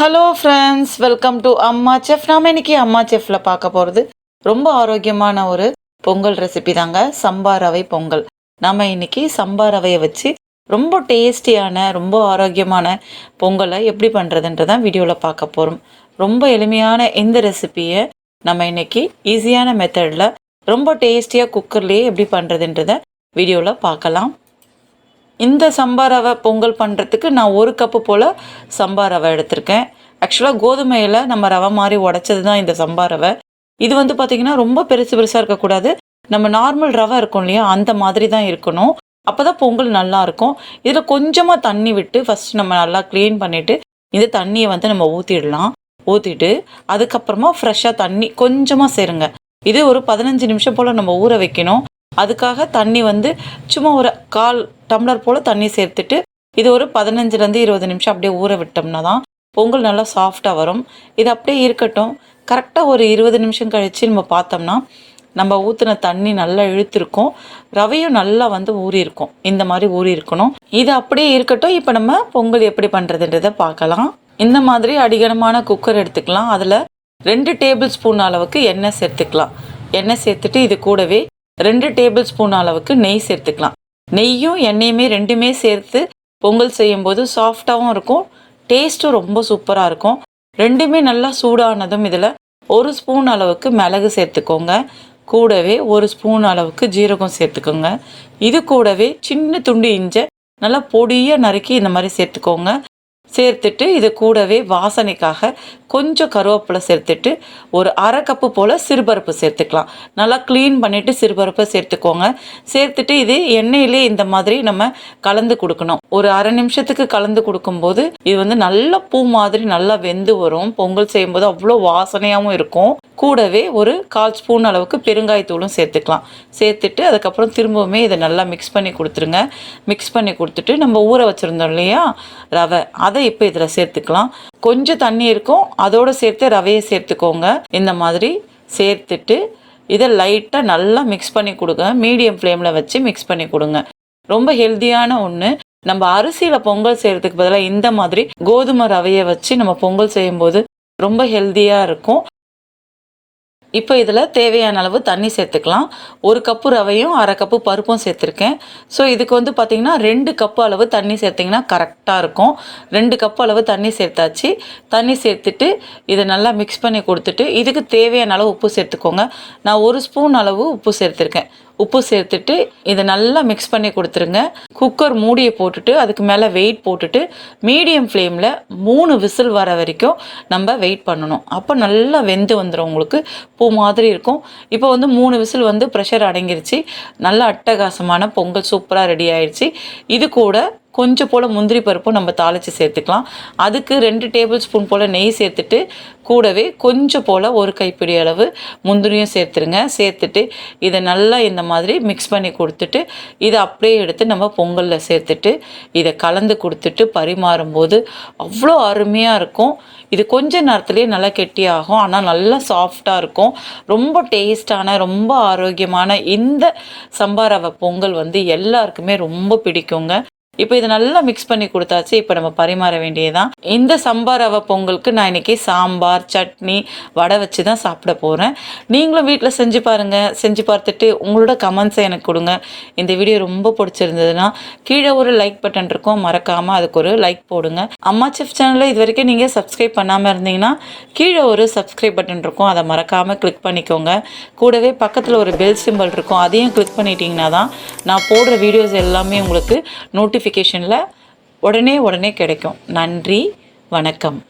Hello friends welcome to Amma chef நாம் இன்னைக்கு அம்மா செஃப்பில் பார்க்க போகிறது ரொம்ப ஆரோக்கியமான ஒரு பொங்கல் ரெசிபி தாங்க. சம்பா ரவை பொங்கல். நம்ம இன்னைக்கு சம்பா ரவையை வச்சு ரொம்ப டேஸ்டியான ரொம்ப ஆரோக்கியமான பொங்கலை எப்படி பண்ணுறதுன்றதான் வீடியோவில் பார்க்க போகிறோம் ரொம்ப எளிமையான இந்த ரெசிபியை நம்ம இன்னைக்கு ஈஸியான மெத்தடில் ரொம்ப டேஸ்டியாக குக்கர்லேயே எப்படி பண்ணுறதுன்றத வீடியோவில் பார்க்கலாம். இந்த சம்பா ரவை பொங்கல் பண்ணுறதுக்கு நான் ஒரு கப்பு போல் சம்பா ரவை எடுத்திருக்கேன். ஆக்சுவலாக கோதுமையில் நம்ம ரவை மாதிரி உடைச்சது தான் இந்த சம்பா ரவை. இது வந்து பார்த்திங்கன்னா ரொம்ப பெருசு பெருசாக இருக்கக்கூடாது. நம்ம நார்மல் ரவை இருக்கும் இல்லையா அந்த மாதிரி தான் இருக்கணும். அப்போ தான் பொங்கல் நல்லா இருக்கும். இதில் கொஞ்சமாக தண்ணி விட்டு ஃபஸ்ட் நம்ம நல்லா க்ளீன் பண்ணிவிட்டு இந்த தண்ணியை வந்து நம்ம ஊற்றிடலாம் ஊற்றிட்டு அதுக்கப்புறமா ஃப்ரெஷ்ஷாக தண்ணி கொஞ்சமாக சேருங்க. இது ஒரு பதினஞ்சு நிமிஷம் போல் நம்ம ஊற வைக்கணும். அதுக்காக தண்ணி வந்து சும்மா ஒரு கால் டம்ளர் போல் தண்ணி சேர்த்துட்டு இது ஒரு பதினஞ்சுலேருந்து இருபது நிமிஷம் அப்படியே ஊற விட்டோம்னா தான் பொங்கல் நல்லா சாஃப்டாக வரும். இது அப்படியே இருக்கட்டும். கரெக்டாக ஒரு இருபது நிமிஷம் கழித்து நம்ம பார்த்தோம்னா நம்ம ஊற்றின தண்ணி நல்லா இழுத்துருக்கும். ரவையும் நல்லா வந்து ஊறி இருக்கும் இந்த மாதிரி ஊறி இருக்கணும் இது அப்படியே இருக்கட்டும். இப்போ நம்ம பொங்கல் எப்படி பண்ணுறதுன்றதை பார்க்கலாம். இந்த மாதிரி அடிகனமான குக்கர் எடுத்துக்கலாம். அதில் ரெண்டு டேபிள் ஸ்பூன் அளவுக்கு எண்ணெய் சேர்த்துக்கலாம். எண்ணெய் சேர்த்துட்டு இது கூடவே ரெண்டு டேபிள் ஸ்பூன் அளவுக்கு நெய் சேர்த்துக்கலாம். நெய்யும் எண்ணெயுமே ரெண்டுமே சேர்த்து பொங்கல் செய்யும்போது சாஃப்டாகவும் இருக்கும். டேஸ்ட்டும் ரொம்ப சூப்பராக இருக்கும். ரெண்டுமே நல்லா சூடானதும் இதில் ஒரு ஸ்பூன் அளவுக்கு மிளகு சேர்த்துக்கோங்க. கூடவே ஒரு ஸ்பூன் அளவுக்கு ஜீரகம் சேர்த்துக்கோங்க. இது கூடவே சின்ன துண்டு இஞ்சை நல்லா பொடியாக நறுக்கி இந்த மாதிரி சேர்த்துக்கோங்க. சேர்த்துட்டு இது கூடவே வாசனைக்காக கொஞ்சம் கருவேப்பிலை சேர்த்துட்டு ஒரு அரை கப்பு போல் சிறுபருப்பு சேர்த்துக்கலாம். நல்லா க்ளீன் பண்ணிவிட்டு சிறுபருப்பை சேர்த்துக்கோங்க. சேர்த்துட்டு இது எண்ணெயிலே இந்த மாதிரி நம்ம கலந்து கொடுக்கணும். ஒரு அரை நிமிஷத்துக்கு கலந்து கொடுக்கும்போது இது வந்து நல்ல பூ மாதிரி நல்லா வெந்து வரும். பொங்கல் செய்யும்போது அவ்வளோ வாசனையாகவும் இருக்கும். கூடவே ஒரு கால் ஸ்பூன் அளவுக்கு பெருங்காயத்தூளும் சேர்த்துக்கலாம். சேர்த்துட்டு அதுக்கப்புறம் திரும்பவுமே இதை நல்லா மிக்ஸ் பண்ணி கொடுத்துருங்க. மிக்ஸ் பண்ணி கொடுத்துட்டு நம்ம ஊற வச்சுருந்தோம் இல்லையா? ரவை. அதை இப்போ இதில் சேர்த்துக்கலாம். கொஞ்சம் தண்ணி இருக்கும். அதோடு சேர்த்து ரவையை சேர்த்துக்கோங்க. இந்த மாதிரி சேர்த்துட்டு இதை லைட்டாக நல்லா மிக்ஸ் பண்ணி கொடுங்க. மீடியம் ஃப்ளேமில் வச்சு மிக்ஸ் பண்ணி கொடுங்க. ரொம்ப ஹெல்த்தியான ஒன்று நம்ம அரிசியில் பொங்கல் செய்கிறதுக்கு பதிலாக இந்த மாதிரி கோதுமை ரவையை வச்சு நம்ம பொங்கல் செய்யும்போது ரொம்ப ஹெல்த்தியாக இருக்கும். இப்போ இதில் தேவையான அளவு தண்ணி சேர்த்துக்கலாம். ஒரு கப்பு ரவையும் அரை கப்பு பருப்பும் சேர்த்துருக்கேன். ஸோ இதுக்கு வந்து பார்த்திங்கன்னா ரெண்டு கப்பு அளவு தண்ணி சேர்த்திங்கன்னா கரெக்டாக இருக்கும். ரெண்டு கப்பு அளவு தண்ணி சேர்த்தாச்சு. தண்ணி சேர்த்துட்டு இதை நல்லா மிக்ஸ் பண்ணி கொடுத்துட்டு இதுக்கு தேவையான அளவு உப்பு சேர்த்துக்கோங்க. நான் ஒரு ஸ்பூன் அளவு உப்பு சேர்த்துருக்கேன். உப்பு சேர்த்துட்டு இதை நல்லா மிக்ஸ் பண்ணி கொடுத்துருங்க. குக்கர் மூடியை போட்டுட்டு அதுக்கு மேலே வெயிட் போட்டுட்டு மீடியம் ஃப்ளேமில் மூணு விசில் வர வரைக்கும் நம்ம வெயிட் பண்ணணும். அப்போ நல்லா வெந்து வந்துடும் உங்களுக்கு. பூ மாதிரி இருக்கும். இப்போ வந்து மூணு விசில் வந்து ப்ரெஷர் அடங்கிருச்சு. நல்லா அட்டகாசமான பொங்கல் சூப்பராக ரெடி ஆயிடுச்சு இது கூட கொஞ்சம் போல் முந்திரி பருப்பும் நம்ம தாளித்து சேர்த்துக்கலாம். அதுக்கு ரெண்டு டேபிள் ஸ்பூன் போல் நெய் சேர்த்துட்டு கூடவே கொஞ்சம் போல் ஒரு கைப்பிடி அளவு முந்திரியும் சேர்த்துருங்க. சேர்த்துட்டு இதை நல்லா இந்த மாதிரி மிக்ஸ் பண்ணி கொடுத்துட்டு இதை அப்படியே எடுத்து நம்ம பொங்கலில் சேர்த்துட்டு இதை கலந்து கொடுத்துட்டு பரிமாறும்போது அவ்வளோ அருமையாக இருக்கும். இது கொஞ்ச நேரத்துலேயே நல்லா கெட்டியாகும். ஆனால் நல்லா சாஃப்டாக இருக்கும். ரொம்ப டேஸ்டான ரொம்ப ஆரோக்கியமான இந்த சம்பாரவ பொங்கல் வந்து எல்லாருக்குமே ரொம்ப பிடிக்குங்க. இப்போ இதை நல்லா மிக்ஸ் பண்ணி கொடுத்தாச்சு. இப்போ நம்ம பரிமாற வேண்டியதுதான். இந்த சம்பார் ரவை பொங்கலுக்கு நான் இன்றைக்கி சாம்பார் சட்னி வடை வச்சு தான் சாப்பிட போகிறேன் நீங்களும் வீட்டில் செஞ்சு பாருங்கள் செஞ்சு பார்த்துட்டு உங்களோட கமெண்ட்ஸை எனக்கு கொடுங்க. இந்த வீடியோ ரொம்ப பிடிச்சிருந்ததுன்னா கீழே ஒரு லைக் பட்டன் இருக்கும். மறக்காமல் அதுக்கு ஒரு லைக் போடுங்க. அம்மா செஃப் சேனலில் இது வரைக்கும் நீங்கள் சப்ஸ்கிரைப் பண்ணாமல் இருந்தீங்கன்னா கீழே ஒரு சப்ஸ்கிரைப் பட்டன் இருக்கும். அதை மறக்காமல் கிளிக் பண்ணிக்கோங்க. கூடவே பக்கத்தில் ஒரு பெல் சிம்பிள் இருக்கும். அதையும் கிளிக் பண்ணிட்டீங்கன்னா தான் நான் போடுற வீடியோஸ் எல்லாமே உங்களுக்கு நோட்டிஃபிகேஷனில் உடனே உடனே கிடைக்கும். நன்றி வணக்கம்.